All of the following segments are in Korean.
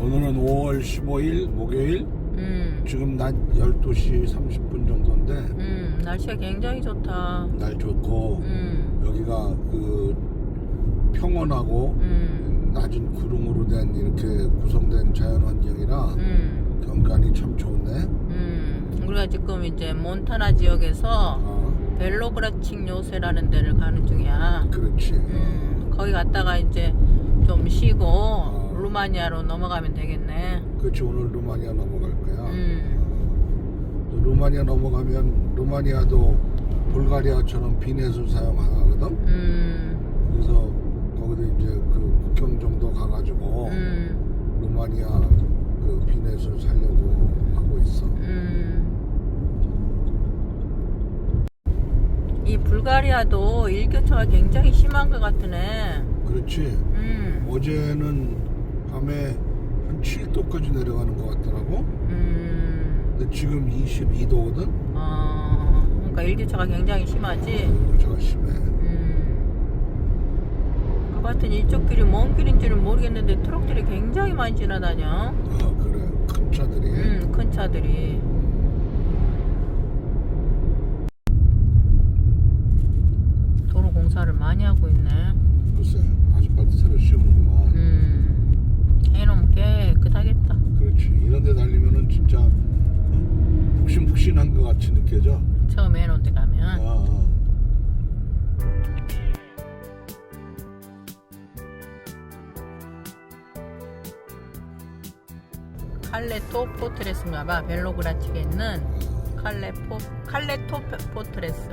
오늘은 5월 15일 목요일 음, 지금 낮 12시 30분 정도인데 음, 날씨가 굉장히 좋다. 날 좋고 음, 여기가 그 평원하고 음, 낮은 구름으로 된 이렇게 구성된 자연 환경이라 음, 경관이 참 좋네. 음. 우리가 지금 이제 몬타나 지역에서 어, 벨로그라칭 요새라는 데를 가는 중이야. 그렇지. 음, 거기 갔다가 이제 좀 쉬고 루마니아로 넘어가면 되겠네. 그렇지 오늘 루마니아 넘어갈 거야. 음, 루마니아 넘어가면 루마니아도 불가리아처럼 비내수 사용하거든. 음, 그래서 거기도 이제 그 국경 정도 가가지고 음, 루마니아 그 비내수 살려고 하고 있어. 음. 이 불가리아도 일교차가 굉장히 심한 것 같으네. 그렇지. 음, 어제는 밤에 한 7도까지 내려가는 것 같더라고. 음, 근데 지금 22도거든. 어, 그러니까 일교차가 굉장히 심하지. 제가 심해. 음. 그 같은 이쪽 길이 먼 길인 지는 모르겠는데 트럭들이 굉장히 많이 지나다녀. 아 그래. 큰 차들이. 음, 큰 차들이. 도로 공사를 많이 하고 있네. 글쎄 아스팔트 새로 씌우는구만. 음, 해놓으면 깨끗하겠다. 그렇지. 이런 데 달리면은 진짜 어? 푹신푹신한 것 같이 느껴져. 처음에 해놓은 데 아, 가면. 아. 칼레토 포트레스인가 봐. 벨로그라 측에 있는 칼레포, 칼레토 포트레스.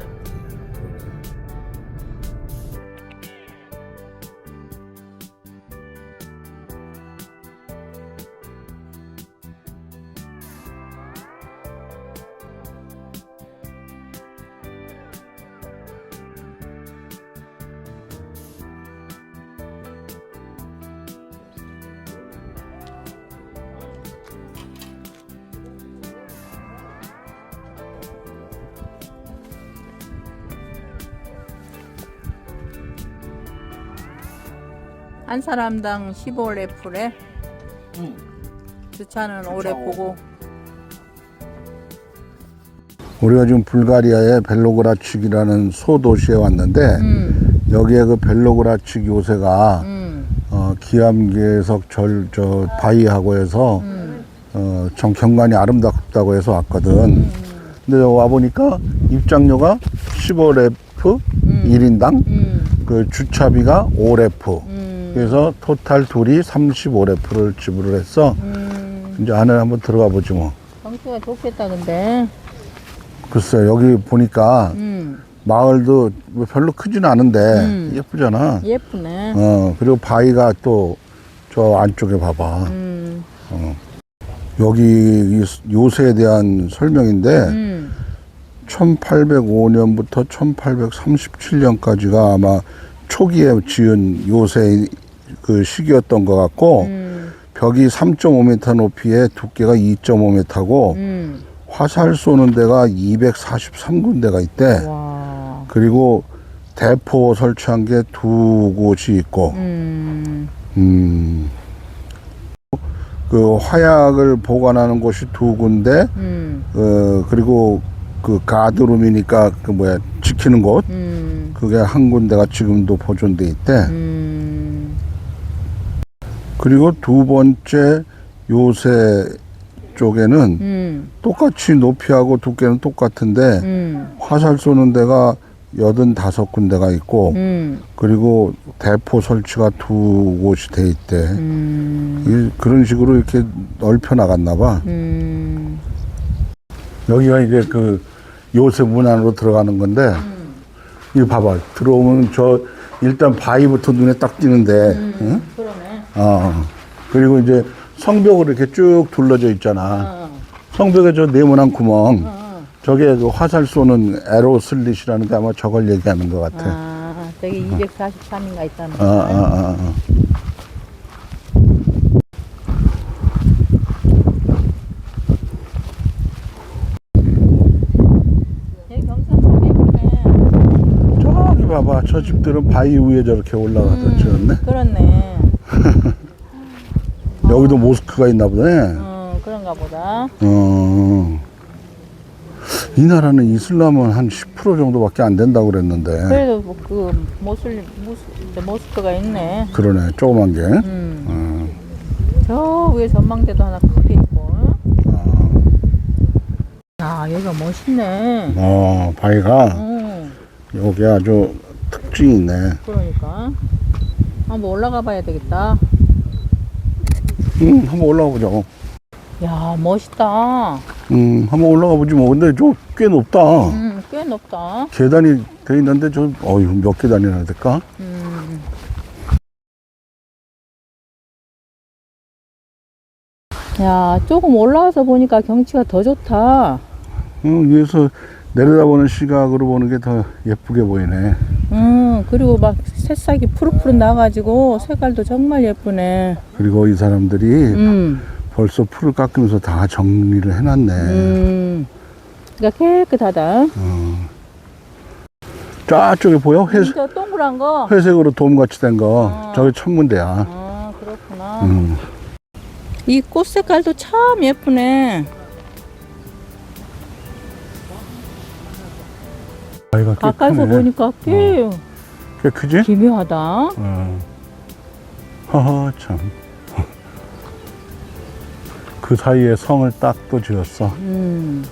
한 사람당 15레프래. 응. 주차는 오래 보고. 우리가 지금 불가리아의 벨로그라축이라는 소도시에 왔는데 음, 여기에 그 벨로그라축 요새가 음, 어, 기암계석 절 저 바위하고 해서 음, 어, 정 경관이 아름답다고 해서 왔거든. 근데 와 보니까 입장료가 15레프 음. 1인당 음, 그 주차비가 5레프. 음, 그래서 토탈 둘이 35레프를 지불을 했어. 음. 이제 안에 한번 들어가 보지 뭐. 경치가 좋겠다 근데. 글쎄 여기 보니까 음, 마을도 뭐 별로 크진 않은데 음. 예쁘잖아. 예쁘네. 어 그리고 바위가 또 저 안쪽에 봐봐. 음, 여기 이 요새에 대한 설명인데 음, 1805년부터 1837년까지가 아마 초기에 지은 요새 그 시기였던 것 같고 음, 벽이 3.5m 높이에 두께가 2.5m고 음. 화살 쏘는 데가 243군데가 있대. 와. 그리고 대포 설치한 게 두 곳이 있고, 음, 음, 그 화약을 보관하는 곳이 두 군데, 음, 어, 그리고 그 가드룸이니까 그 뭐야, 지키는 곳, 음, 그게 한 군데가 지금도 보존돼 있대. 음, 그리고 두 번째 요새 쪽에는 음, 똑같이 높이하고 두께는 똑같은데, 음, 화살 쏘는 데가 여든 다섯 군데가 있고, 음, 그리고 대포 설치가 두 곳이 돼 있대. 음, 이- 그런 식으로 이렇게 넓혀 나갔나 봐. 음, 여기가 이제 그 요새 문 안으로 들어가는 건데, 이거 봐봐. 들어오면 저 일단 바위부터 눈에 딱 띄는데, 응? 그러네. 어. 그리고 이제 성벽으로 이렇게 쭉 둘러져 있잖아. 어, 성벽에 저 네모난 구멍. 어. 저게 그 화살 쏘는 에로 슬릿이라는 게 아마 저걸 얘기하는 것 같아. 아, 저기 243인가 있다는 아, 거. 아, 아, 아. 여기 예쁘네. 저기 봐봐. 저 집들은 바위 위에 저렇게 올라가서 지었네. 그렇네. 여기도 모스크가 있나 보네. 어, 그런가 보다. 어. 이 나라는 이슬람은 한 10% 정도밖에 안 된다고 그랬는데. 그래도 뭐 그 모슬림 모스, 이제 모스크가 있네. 그러네, 조그만 게. 음. 어. 저 위에 전망대도 하나 크게 있고. 어. 아 여기가 멋있네. 어, 바위가 어, 여기 아주 특징이 있네. 그러니까 한번 올라가 봐야 되겠다. 음, 한번 올라가 보자고. 야 멋있다. 음, 한번 올라가 보지 뭐. 근데 저 꽤 높다. 음, 꽤 높다. 계단이 돼 있는데 저, 어휴, 몇 계단이나 될까? 음. 야 조금 올라와서 보니까 경치가 더 좋다. 어, 위에서 내려다보는 시각으로 보는 게 더 예쁘게 보이네. 음 그리고 막 새싹이 푸릇푸릇 나가지고 색깔도 정말 예쁘네. 그리고 이 사람들이 음. 벌써 풀을 깎으면서 다 정리를 해놨네. 음. 그러니까 깨끗하다. 어. 저쪽에 보여? 회색, 진짜 동그란 거. 회색으로 돔같이 된 거. 어. 저게 천문대야. 아 그렇구나. 음. 이 꽃 색깔도 참 예쁘네. 아이가 꽤 가까이서. 보니까 꽤꽤 크지? 기묘하다. 어. 허허, 참. 그 사이에 성을 딱 또 지었어. 음.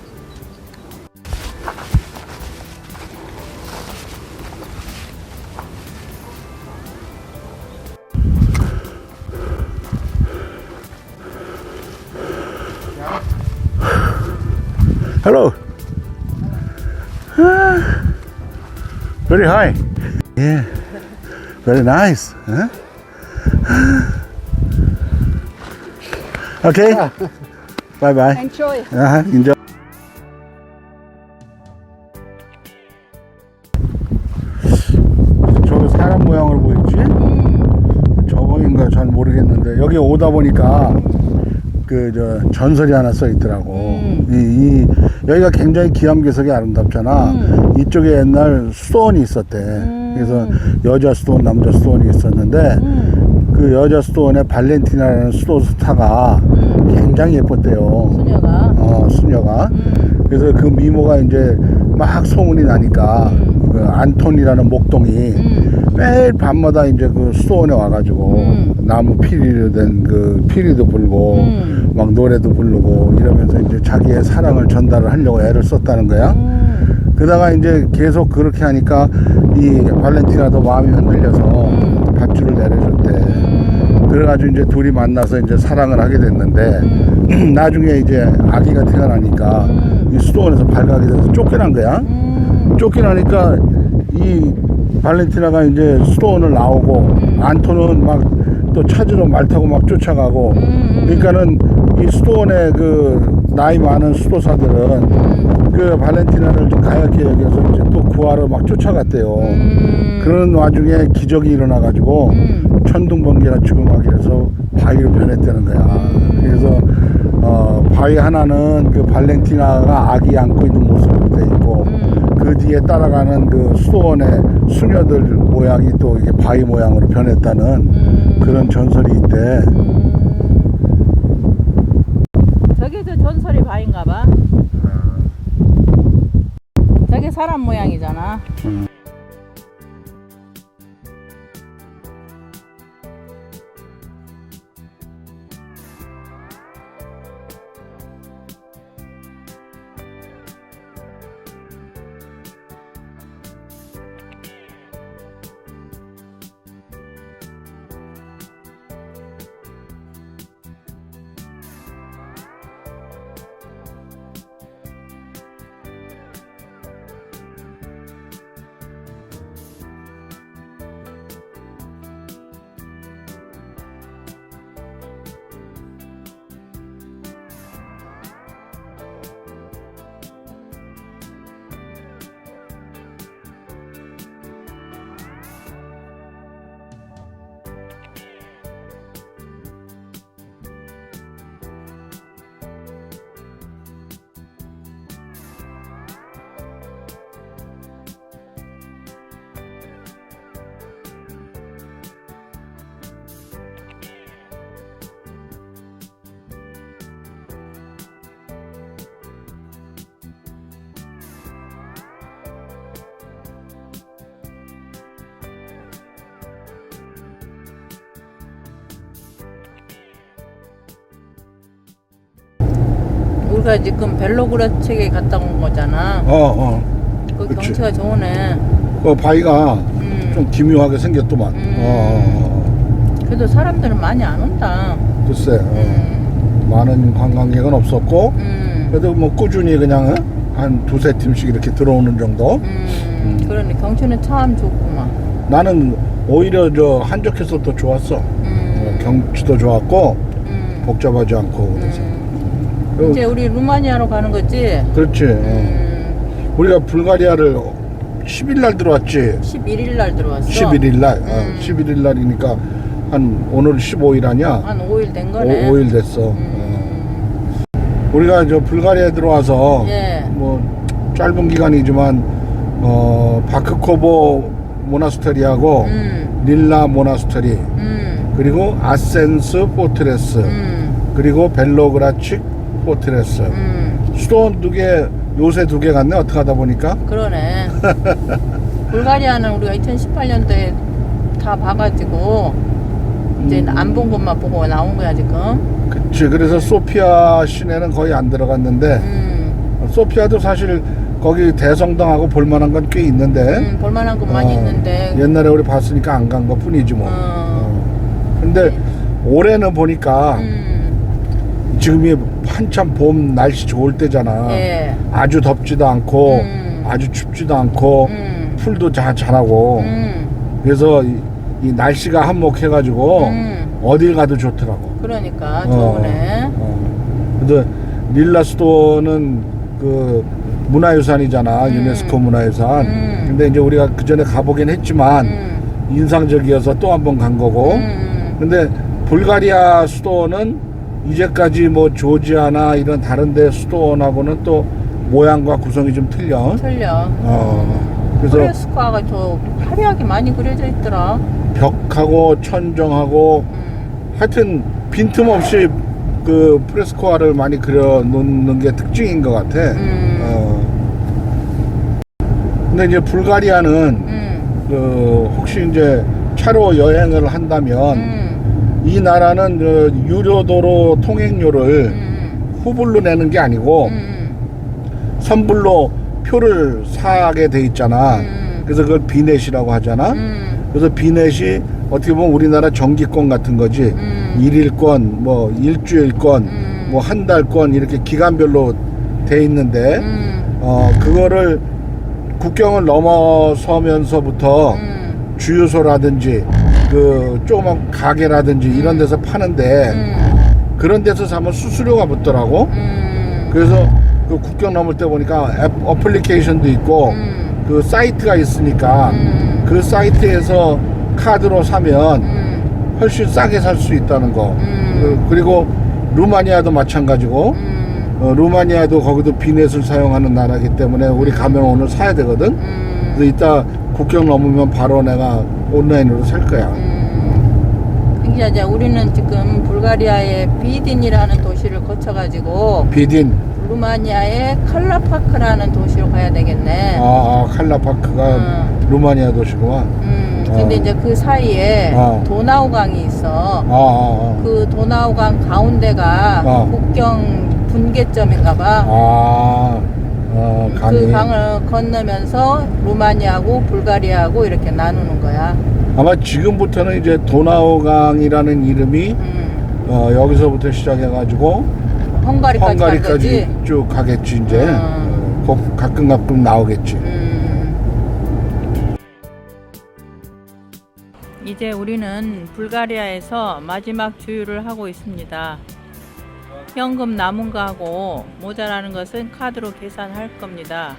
Hello. Ah, Very high. Yeah. Very nice. Huh? Okay. Bye bye. Enjoy. Uh-huh. Enjoy. 저거 사람 모양으로 보이지? 저거인가 잘 모르겠는데 여기 오다 보니까 그 저 전설이 하나 써 있더라고. 음. 이, 이 여기가 굉장히 기암괴석이 아름답잖아. 음. 이쪽에 옛날 수도원이 있었대. 음. 그래서 여자 수도원, 남자 수도원이 있었는데 음. 그 여자 수도원에 발렌티나라는 수도 스타가 음. 굉장히 예뻤대요. 수녀가. 어, 수녀가. 음. 그래서 그 미모가 이제 막 소문이 나니까 음. 그 안톤이라는 목동이 음. 매일 밤마다 이제 그 수도원에 와가지고 음. 나무 피리로 된 그 피리도 불고 음. 막 노래도 부르고 이러면서 이제 자기의 사랑을 전달을 하려고 애를 썼다는 거야. 음. 그러다가 이제 계속 그렇게 하니까 이 발렌티나도 마음이 흔들려서 음. 밧줄을 내려줬대. 음. 그래가지고 이제 둘이 만나서 이제 사랑을 하게 됐는데 음. 나중에 이제 아기가 태어나니까 음. 이 수도원에서 발각이 돼서 쫓겨난 거야. 음. 쫓겨나니까 이 발렌티나가 이제 수도원을 나오고 음. 안토는 막 또 찾으러 말 타고 막 쫓아가고 음. 그러니까는 이 수도원의 그 나이 많은 수도사들은 음. 그 발렌티나를 좀 가얗게 여겨서 이제 또 구하러 막 쫓아갔대요. 음. 그런 와중에 기적이 일어나가지고 음. 천둥 번개가 치고 막 이래서 바위로 변했다는 거야. 그래서 어, 바위 하나는 그 발렌티나가 아기 안고 있는 모습으로 돼 있고 음. 그 뒤에 따라가는 그 수도원의 수녀들 모양이 또 이게 바위 모양으로 변했다는 음. 그런 전설이 있대. 저게 저 전설의 바인가 봐. 저게 사람 모양이잖아. 음. 우리가 지금 벨로그라책에 갔다 온 거잖아. 어, 어. 그 그치. 경치가 좋으네. 그 바위가 음. 좀 기묘하게 생겼더만. 음. 어, 어, 그래도 사람들은 많이 안 온다. 어. 글쎄, 어. 음. 많은 관광객은 없었고, 음. 그래도 뭐 꾸준히 그냥 어? 한 두세 팀씩 이렇게 들어오는 정도. 음. 그러니 경치는 참 좋구만. 나는 오히려 저 한적해서 더 좋았어. 어, 음. 경치도 좋았고, 음. 복잡하지 않고, 그래서. 음. 그리고- 이제 우리 루마니아로 가는 거지? 그렇지. 어. 음. 우리가 불가리아를 10일 날 들어왔지. 11일 날 들어왔어. 11일 날. 어, 음. 11일 날이니까 한 오늘 15일 아니야? 한 5일 된 거네. 5, 일 됐어. 어. 음. 우리가 저 불가리아에 들어와서 예. 뭐 짧은 기간이지만 어 바크코보 모나스테리하고 음. 릴라 모나스테리 음. 그리고 아센스 포트레스 음. 그리고 벨로그라칙 포트레스 음. 수도 두개 요새 두 개 갔네 어떻게 하다 보니까 그러네. 불가리아는 우리가 2018년도에 다 봐가지고 이제 음. 안본 것만 보고 나온 거야 지금. 그치 그래서 소피아 시내는 거의 안 들어갔는데 음. 소피아도 사실 거기 대성당하고 볼만한 건 꽤 있는데 음, 볼만한 건 많이 어, 있는데. 옛날에 우리 봤으니까 안 간 것 뿐이지 뭐 어. 어. 근데 올해는 보니까 음. 지금이 한참 봄 날씨 좋을 때잖아 예. 아주 덥지도 않고 음. 아주 춥지도 않고 음. 풀도 잘 자라고 음. 그래서 이, 이 날씨가 한몫해가지고 음. 어딜 가도 좋더라고 그러니까 어, 좋네. 어. 근데 릴라스도는 그 문화유산이잖아 음. 유네스코 문화유산 음. 근데 이제 우리가 그 전에 가보긴 했지만 음. 인상적이어서 또 한 번 간 거고 음. 근데 불가리아 수도는 이제까지 뭐 조지아나 이런 다른 데 수도원하고는 또 모양과 구성이 좀 틀려 틀려. 어. 그래서 프레스코아가 저 화려하게 많이 그려져 있더라. 벽하고 천정하고 음. 하여튼 빈틈없이 그 프레스코아를 많이 그려 놓는 게 특징인 것 같아. 음. 어. 근데 이제 불가리아는 음. 그 혹시 이제 차로 여행을 한다면 음. 이 나라는 그 유료도로 통행료를 음. 후불로 내는 게 아니고 음. 선불로 표를 사게 돼 있잖아. 음. 그래서 그걸 비넷이라고 하잖아. 음. 그래서 비넷이 어떻게 보면 우리나라 정기권 같은 거지. 음. 일일권, 뭐 일주일권, 음. 뭐한 달권 이렇게 기간별로 돼 있는데 음. 어 그거를 국경을 넘어서면서부터 음. 주유소라든지 그 조그만 가게라든지 이런 데서 파는데 음. 그런 데서 사면 수수료가 붙더라고. 음. 그래서 그 국경 넘을 때 보니까 앱 어플리케이션도 있고 음. 그 사이트가 있으니까 음. 그 사이트에서 카드로 사면 음. 훨씬 싸게 살 수 있다는 거. 음. 그- 그리고 루마니아도 마찬가지고 음. 어, 루마니아도 거기도 비넷을 사용하는 나라기 때문에 우리 가면 오늘 사야 되거든. 음. 그래서 이따 국경 넘으면 바로 내가 온라인으로 살 거야. 음. 그러니까 이제 우리는 지금 불가리아의 비딘이라는 도시를 거쳐가지고 비딘, 루마니아의 칼라파크라는 도시로 가야 되겠네. 아, 아, 칼라파크가 음. 루마니아 도시구만. 음. 근데 어. 이제 그 사이에 어. 도나우강이 있어. 아, 아, 아. 그 도나우강 가운데가 어. 국경 분계점인가 봐. 아, 아, 강이. 그 강을 건너면서 루마니아하고 불가리아하고 이렇게 나누는 거야. 아마 지금부터는 이제 도나우강이라는 이름이 음. 어, 여기서부터 시작해가지고 헝가리까지 간 헝가리까지. 쭉 가겠지 이제. 음. 어, 꼭 가끔 가끔 나오겠지. 음. 이제 우리는 불가리아에서 마지막 주유를 하고 있습니다. 현금 남은 거하고 모자라는 것은 카드로 계산할 겁니다.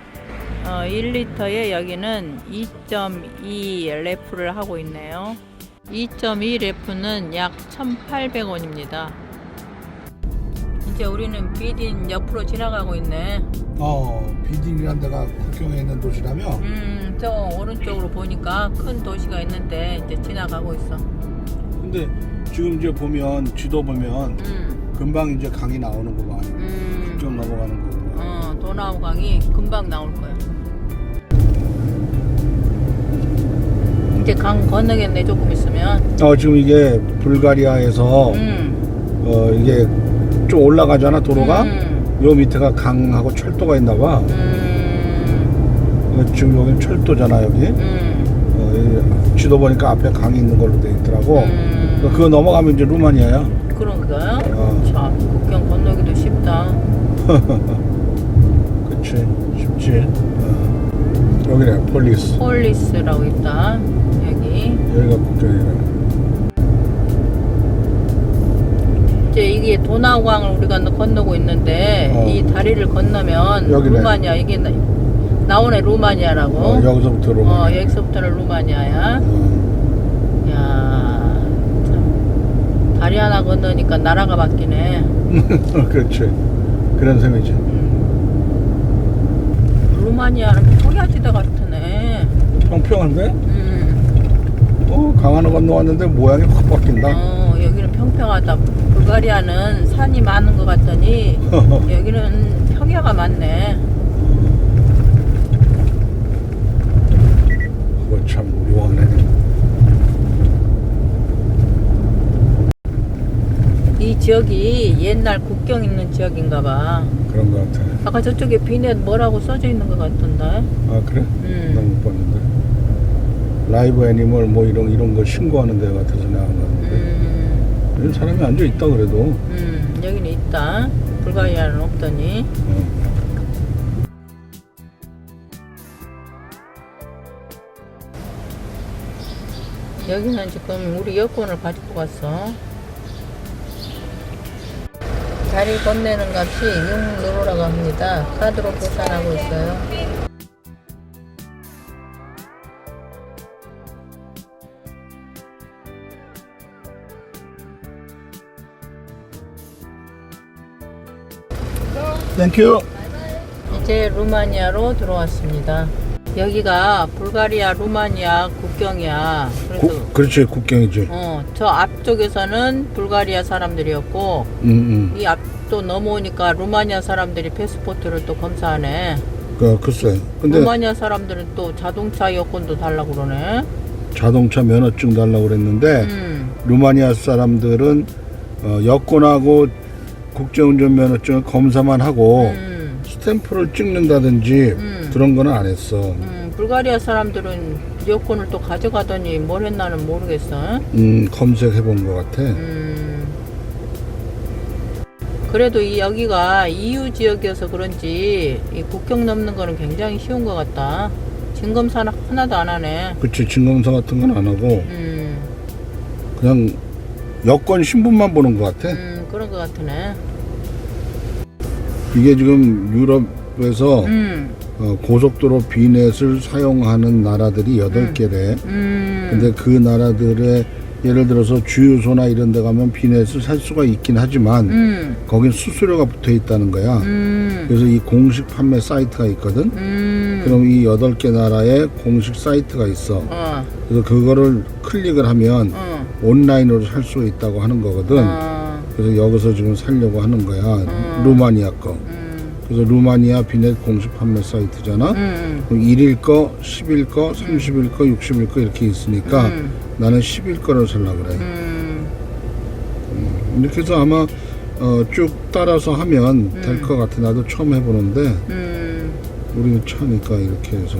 어, 1리터에 여기는 2.2 레프를 하고 있네요. 2.2 레프는 약 1,800원입니다. 이제 우리는 비딘 옆으로 지나가고 있네. 어, 비딘이라는 데가 국경에 있는 도시라며? 음, 저 오른쪽으로 보니까 큰 도시가 있는데 이제 지나가고 있어. 근데 지금 이제 보면 지도 보면 음, 금방 이제 강이 나오는구만. 음, 국경 넘어가는 거. 어, 도나우 강이 금방 나올 거야. 이제 강 건너겠네 조금 있으면. 어, 지금 이게 불가리아에서 음, 어, 이게 좀 올라가잖아 도로가. 음, 요 밑에가 강하고 철도가 있나 봐. 음, 어, 지금 여기 철도잖아 여기. 음, 어, 이 지도 보니까 앞에 강이 있는 걸로 돼 있더라고. 음. 그거 넘어가면 이제 루마니아야. 그런가? 어. 참, 국경 건너기도 쉽다. 그치 쉽지. 어. 여기네 폴리스. 폴리스라고 있다. 여기. 여기가 국경이네. 이제 이게 도나우강을 우리가 건너고 있는데 어. 이 다리를 건너면 여기네. 루마니아 이게 나, 나오네 루마니아라고. 어, 여기서부터 어, 루마니아. 여기서부터는 루마니아야. 어. 야, 하나 건너니까 나라가 바뀌네. 그렇지. 그런 셈이지. 음. 루마니아는 포기하지도 같으네. 평평한데? 음. 어, 강 하나 건너왔는데 모양이 확 바뀐다. 어, 여기는 평평하다. 불가리아는 산이 많은 것 같더니 여기는 평야가 많네. 그거 참 묘하네. 이 지역이 옛날 국경 있는 지역인가 봐. 그런 것 같아. 아까 저쪽에 비넷 뭐라고 써져 있는 것 같던데. 아 그래? 음. 나못 봤는데. 라이브 애니멀 뭐 이런 이런 거 신고하는 데 같아서 나간 건데. 음, 여기 사람이 앉아 있다 그래도. 음, 여기는 있다. 불가리아는 없더니. 어. 여기는 지금 우리 여권을 가지고 갔어. 다리 건네는 값이 6유로라고 합니다. 카드로 계산하고 있어요. 땡큐. 이제 루마니아로 들어왔습니다. 여기가 불가리아 루마니아 국경이야. 그래서 구, 그렇지 국경이지. 어, 저 앞쪽에서는 불가리아 사람들이었고 음, 음. 이 앞도 넘어오니까 루마니아 사람들이 패스포트를 또 검사하네. 그 글쎄. 근데 루마니아 사람들은 또 자동차 여권도 달라고 그러네. 자동차 면허증 달라고 그랬는데 음. 루마니아 사람들은 어, 여권하고 국제운전 면허증을 검사만 하고 음. 스탬프를 찍는다든지 음. 그런 거는 안 했어. 음, 불가리아 사람들은 여권을 또 가져가더니 뭘 했나는 모르겠어. 음, 검색해 본 것 같아. 음. 그래도 이 여기가 EU 지역이어서 그런지 이 국경 넘는 거는 굉장히 쉬운 것 같다. 진검사 하나도 안 하네. 그치, 증검사 같은 건 안 하고 음, 그냥 여권 신분만 보는 것 같아. 음 그런 것 같으네. 이게 지금 유럽에서 음, 어, 고속도로 비넷을 사용하는 나라들이 여덟 개래. 음, 근데 그 나라들의 예를 들어서 주유소나 이런 데 가면 비넷을 살 수가 있긴 하지만 음, 거긴 수수료가 붙어 있다는 거야. 음, 그래서 이 공식 판매 사이트가 있거든. 음, 그럼 이 여덟 개 나라의 공식 사이트가 있어. 어, 그래서 그거를 클릭을 하면 어, 온라인으로 살 수 있다고 하는 거거든. 어, 그래서 여기서 지금 살려고 하는 거야. 음. 루마니아 거. 음, 그래서 루마니아 비넷 공식 판매 사이트잖아. 음, 그럼 1일 거, 10일 거, 30일 거, 60일 거 이렇게 있으니까 음, 나는 10일 거를 살려고 그래. 음, 이렇게 해서 아마 어, 쭉 따라서 하면 될 음. 것 같아. 나도 처음 해보는데 음, 우리 차니까 이렇게 해서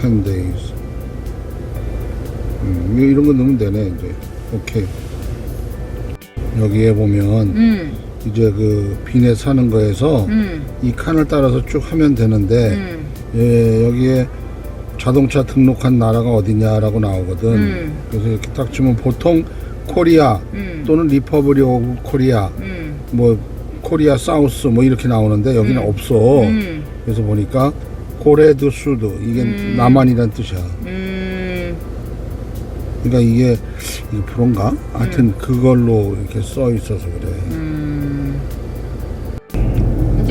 10 days. 음, 이런 거 넣으면 되네 이제. 오케이. 여기에 보면 음, 이제 그 비넷 사는 거에서 음, 이 칸을 따라서 쭉 하면 되는데 음, 예, 여기에 자동차 등록한 나라가 어디냐라고 나오거든. 음. 그래서 이렇게 딱 치면 보통 코리아 음, 또는 리퍼블릭 오브 코리아 음, 뭐 코리아 사우스 뭐 이렇게 나오는데 여기는 음. 없어. 음, 그래서 보니까 고레드 수드 이게 음. 남한이란 뜻이야. 음, 그러니까 이게 이게 불어인가? 하여튼 그걸로 이렇게 써 있어서 그래.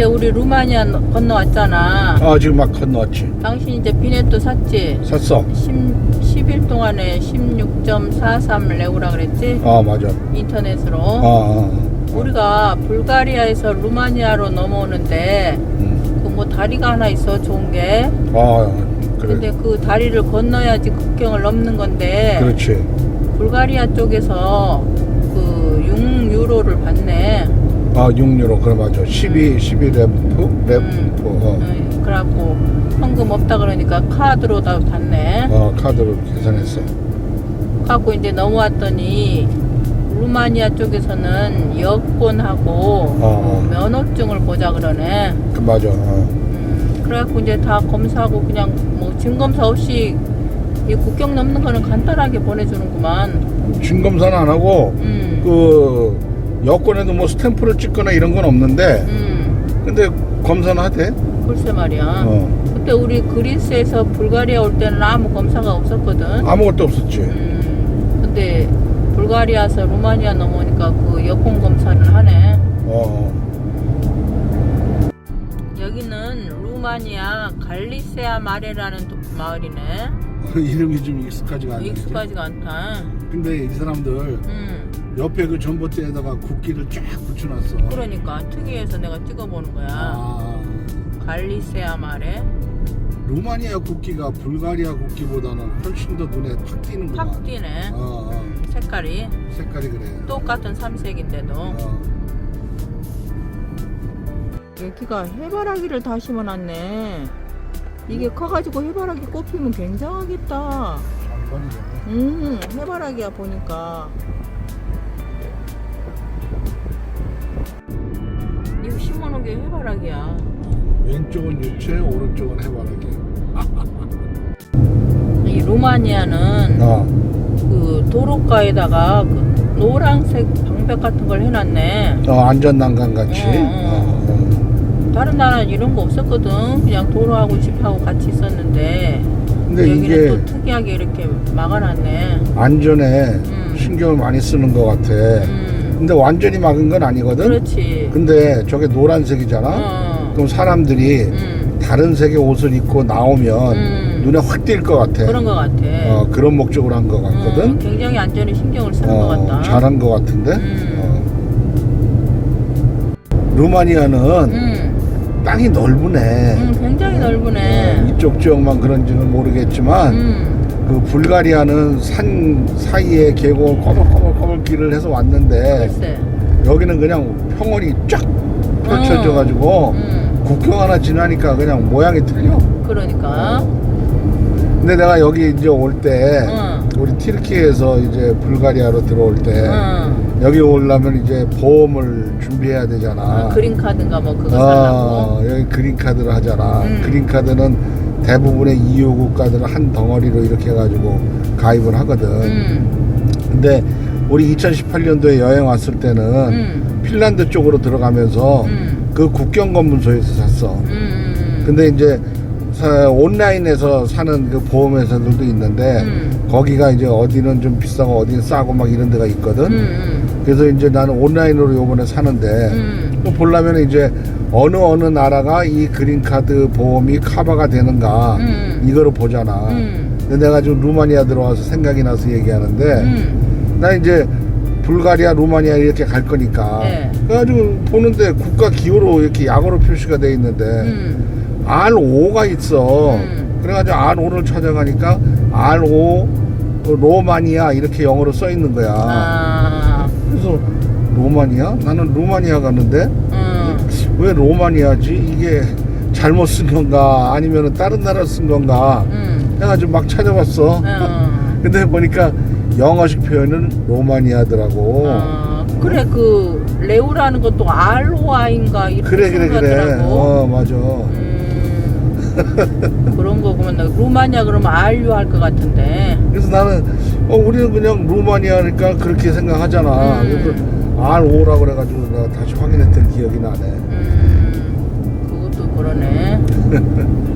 음. 이제 우리 루마니아 건너왔잖아. 아 지금 막 건너왔지. 당신 이제 비넷도 샀지? 샀어. 10, 10일 동안에 16.43 레오라 그랬지? 아 맞아. 인터넷으로. 아, 아, 아. 우리가 불가리아에서 루마니아로 넘어오는데 음. 그뭐 다리가 하나 있어 좋은 게. 아 그래. 근데 그 다리를 건너야지 국경을 넘는 건데 그렇지. 불가리아 쪽에서 그 6유로를 받네. 아 6유로 그래 맞아 12 12 램프 램프 어, 음, 그래갖고 현금 없다 그러니까 카드로 다 받네. 어 카드로 계산했어 갖고 이제 넘어왔더니 루마니아 쪽에서는 여권하고 어. 면허증을 보자 그러네. 그 맞아 어. 음, 그래갖고 이제 다 검사하고 그냥 뭐 증검사 없이 이 국경 넘는 거는 간단하게 보내주는구만. 진검사는 안 하고 음, 그 여권에도 뭐 스탬프를 찍거나 이런 건 없는데 음, 근데 검사는 하대 글쎄 말이야. 어. 그때 우리 그리스에서 불가리아 올 때는 아무 검사가 없었거든. 아무것도 없었지 음, 근데 불가리아에서 루마니아 넘어오니까 그 여권 검사를 하네. 어. 여기는 루마니아 갈리세아 마레라는 도- 마을이네. 이름이 좀 익숙하지가 않네 익숙하지가 않다. 근데 이 사람들 음, 옆에 그 전봇대에다가 국기를 쫙 붙여놨어 그러니까 특이해서 내가 찍어보는 거야. 아, 갈리세아 마레. 루마니아 국기가 불가리아 국기보다는 훨씬 더 눈에 팍 띄는구만 확 띄네. 어, 어. 색깔이 색깔이 그래 똑같은 삼색인데도 어. 여기가 해바라기를 다 심어놨네. 이게 커가지고 해바라기 꽃피면 굉장하겠다. 장관이네 음, 해바라기야 보니까. 게 해바라기야. 왼쪽은 유채 오른쪽은 해바라기 이 루마니아는 어. 그 도로가에다가 그 노란색 방벽 같은 걸 해놨네. 어, 안전난간 같이 어, 어, 어. 다른 나라는 이런 거 없었거든. 그냥 도로하고 집하고 같이 있었는데 근데 여기는 이게 또 특이하게 이렇게 막아놨네. 안전에 음. 신경을 많이 쓰는 것 같아 음, 근데 완전히 막은 건 아니거든 그렇지. 근데 저게 노란색이잖아 어, 그럼 사람들이 음, 다른 색의 옷을 입고 나오면 음. 눈에 확 띌 것 같아 그런 거 같아. 어, 그런 목적으로 한것 음, 같거든 굉장히 안전에 신경을 쓰는 것 어, 같다. 잘한 것 같은데 음. 어. 루마니아는 음, 땅이 넓으네 음, 굉장히 넓으네. 어, 이쪽 지역만 그런지는 모르겠지만 음, 그 불가리아는 산 사이에 계곡 꺼물꺼물꺼물 길을 해서 왔는데 글쎄. 여기는 그냥 평원이 쫙 펼쳐져 가지고 음, 국경 하나 지나니까 그냥 모양이 틀려 그러니까. 근데 내가 여기 이제 올 때 응. 우리 티르키에서 이제 불가리아로 들어올 때 응. 여기 오려면 이제 보험을 준비해야 되잖아. 어, 그린 카드인가 뭐 그거 어, 살라고. 여기 그린 카드를 하잖아. 음. 그린 카드는 대부분의 EU 국가들은 한 덩어리로 이렇게 해가지고 가입을 하거든. 음, 근데 우리 2018년도에 여행 왔을 때는 음, 핀란드 쪽으로 들어가면서 음, 그 국경 검문소에서 샀어. 음, 음, 근데 이제 사- 온라인에서 사는 그 보험회사들도 있는데 음. 거기가 이제 어디는 좀 비싸고 어디는 싸고 막 이런 데가 있거든. 음, 그래서 이제 나는 온라인으로 요번에 사는데 음, 또 보려면 이제 어느 어느 나라가 이 그린카드 보험이 커버가 되는가 음. 이거를 보잖아. 음, 근데 내가 지금 루마니아 들어와서 생각이 나서 얘기하는데 음, 나 이제 불가리아, 루마니아 이렇게 갈 거니까 네. 그래가지고 보는데 국가 기호로 이렇게 약어로 표시가 돼 있는데 음, R5가 있어. 음. 그래가지고 R5를 찾아가니까 R5 로마니아 이렇게 영어로 써 있는 거야. 아, 그래서 로마니아? 나는 루마니아 갔는데 음, 왜 로마니아지? 이게 잘못 쓴 건가? 아니면 다른 나라 쓴 건가? 음, 해가지고 막 찾아봤어. 음. 근데 보니까 영어식 표현은 로마니아더라고. 아, 그래 그 레오라는 것도 이렇게 그래 그래 그래. 생각하더라고. 어 맞아. 음, 그런 거구만. 나 루마니아 그러면 RU 할것 같은데. 그래서 나는 어 우리는 그냥 루마니아니까 그렇게 생각하잖아. 음. 그래서 R5라고 그래가지고 내가 다시 확인했던 기억이 나네. 음, 그러네.